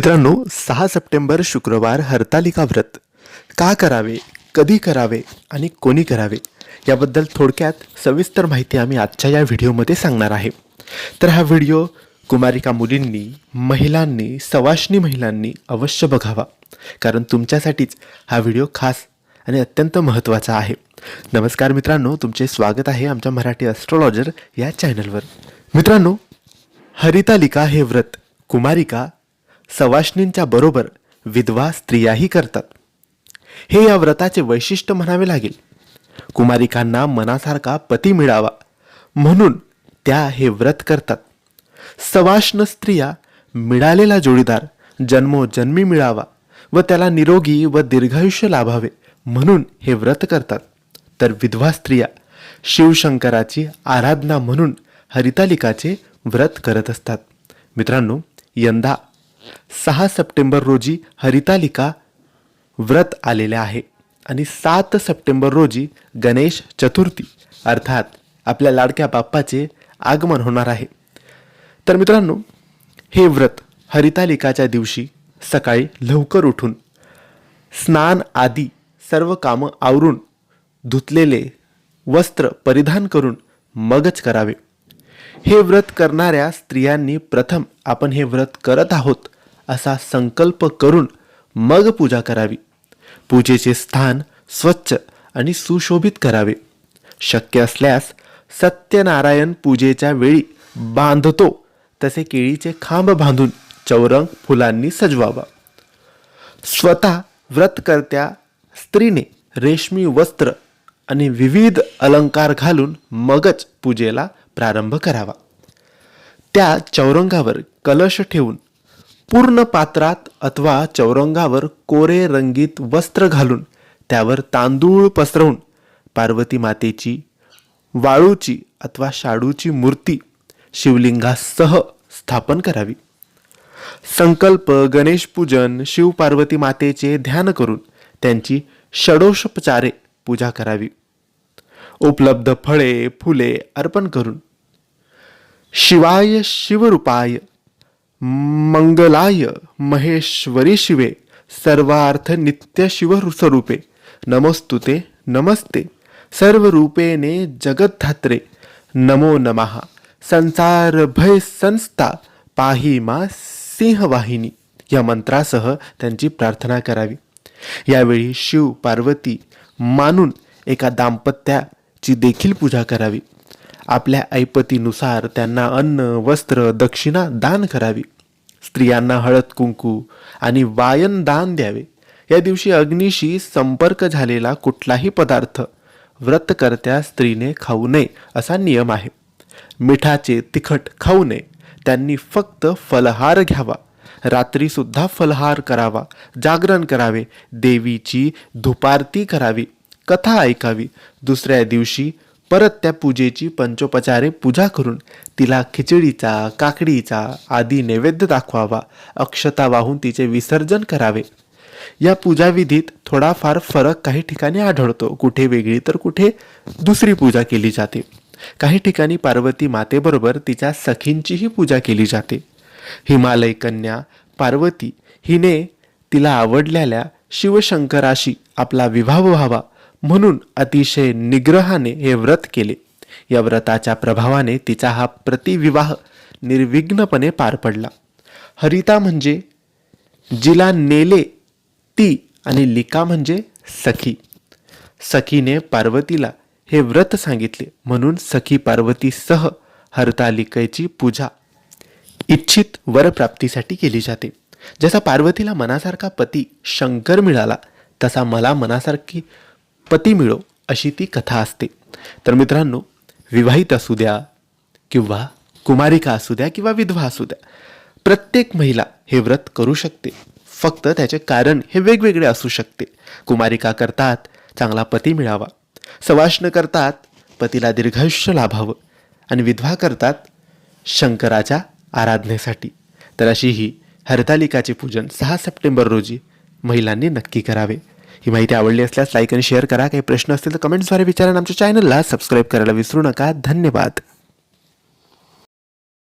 मित्रांनो सहा सप्टेंबर शुक्रवार हरतालिका व्रत. का करावे कधी करावे आणि कोणी करावे याबद्दल थोडक्यात सविस्तर माहिती आम्ही आजच्या या व्हिडिओमध्ये सांगणार आहे. तर हा व्हिडिओ कुमारिका मुलींनी महिलांनी सवाष्णी महिलांनी अवश्य बघावा. कारण तुमच्यासाठीच हा व्हिडिओ खास आणि अत्यंत महत्त्वाचा आहे. नमस्कार मित्रांनो तुमचे स्वागत आहे आमच्या मराठी ॲस्ट्रॉलॉजर या चॅनलवर मित्रांनो हरितालिका हे व्रत कुमारिका सवाष्णींच्या बरोबर विधवा स्त्रियाही करतात. हे या व्रताचे वैशिष्ट्य म्हणावे लागेल. कुमारिकांना मनासारखा पती मिळावा म्हणून त्या हे व्रत करतात. सवाष्ण स्त्रिया मिळालेला जोडीदार जन्मोजन्मी मिळावा व त्याला निरोगी व दीर्घायुष्य लाभावे म्हणून हे व्रत करतात. तर विधवा स्त्रिया शिवशंकराची आराधना म्हणून हरितालिकाचे व्रत करत असतात. मित्रांनो यंदा सहा सप्टेंबर रोजी हरितालिका व्रत आलेले आहे आणि सात सप्टेंबर रोजी गणेश चतुर्थी अर्थात आपल्या लाडक्या बाप्पाचे आगमन होणार आहे. तर मित्रांनो हे व्रत हरितालिकाच्या दिवशी सकाळी लवकर उठून स्नान आदी सर्व कामं आवरून धुतलेले वस्त्र परिधान करून मगच करावे. हे व्रत करणाऱ्या स्त्रियांनी प्रथम आपण हे व्रत करत आहोत असा संकल्प करून मग पूजा करावी. पूजेचे स्थान स्वच्छ आणि सुशोभित करावे. शक्य असल्यास सत्यनारायण पूजेच्या वेळी बांधतो तसे केळीचे खांब बांधून चौरंग फुलांनी सजवावा. स्वतः व्रतकर्त्या स्त्रीने रेशमी वस्त्र आणि विविध अलंकार घालून मगच पूजेला प्रारंभ करावा. त्या चौरंगावर कलश ठेवून पूर्ण पात्रात अथवा चौरंगावर कोरे रंगीत वस्त्र घालून त्यावर तांदूळ पसरवून पार्वती मातेची वाळूची अथवा शाडूची मूर्ती शिवलिंगासह स्थापन करावी. संकल्प गणेश पूजन शिव पार्वती मातेचे ध्यान करून त्यांची षडोषोपचारे पूजा करावी. उपलब्ध फळे फुले अर्पण करून. शिवाय शिवरूपाय मंगलाय महेश्वरी शिवे सर्वार्थ नित्य शिवस्वरूपे नमोस्तुते नमस्ते. सर्व रूपेने जगद्धात्रे. नमो नमः. संसार भय संस्था पाही मा सिंहवाहिनी. या मंत्रासह त्यांची प्रार्थना करावी. यावेळी शिव पार्वती मानून एका ची देखील पूजा करावी. आपल्या ऐपतीनुसार त्यांना अन्न वस्त्र दक्षिणा दान करावी. स्त्रियांना हळद कुंकू आणि वायन दान द्यावे. या दिवशी अग्नीशी संपर्क झालेला कुठलाही पदार्थ व्रतकर्त्या स्त्रीने खाऊ नये असा नियम आहे. मिठाचे तिखट खाऊ नये. त्यांनी फक्त फलहार घ्यावा. रात्रीसुद्धा फलहार करावा जागरण करावे देवीची धुपारती करावी. कथा ऐकावी. दुसऱ्या दिवशी परत त्या पूजेची पंचोपचारे पूजा करून तिला खिचडीचा काकडीचा आदी नैवेद्य दाखवावा. अक्षता वाहून तिचे विसर्जन करावे. या पूजाविधीत थोडाफार फरक काही ठिकाणी आढळतो. कुठे वेगळी तर कुठे दुसरी पूजा केली जाते. काही ठिकाणी पार्वती मातेबरोबर तिच्या सखींचीही पूजा केली जाते. हिमालय कन्या पार्वती हिने तिला आवडलेल्या शिवशंकराशी आपला विवाह व्हावा. म्हणून अतिशय निग्रहाने हे व्रत केले. या व्रताच्या प्रभावाने तिचा हा प्रतिविवाह निर्विघ्नपणे पार पडला. हरिता म्हणजे जिला नेले ती आणि लिका म्हणजे सखी. सखीने पार्वतीला हे व्रत सांगितले. म्हणून सखी पार्वतीसह हरतालिकेची पूजा इच्छित वरप्राप्तीसाठी केली जाते. जसा पार्वतीला मनासारखा पती शंकर मिळाला तसा मला मनासारखी पती मिळो अशी ती कथा असते. तर मित्रांनो विवाहित असू द्या किंवा कुमारिका असू द्या किंवा विधवा असू द्या प्रत्येक महिला हे व्रत करू शकते. फक्त त्याचे कारण हे वेगवेगळे असू शकते. कुमारिका करतात चांगला पती मिळावा. सवाष्ण करतात पतीला दीर्घायुष्य लाभावं. आणि विधवा करतात शंकराच्या आराधनेसाठी. तर अशी ही हरतालिकाचे पूजन सहा सप्टेंबर रोजी महिलांनी नक्की करावे. ही माहिती आवडली असल्यास लाईक आणि शेअर करा. काही प्रश्न असतील तर कमेंट्सद्वारे विचारा आमच्या चॅनलला सबस्क्राईब करायला विसरू नका. धन्यवाद.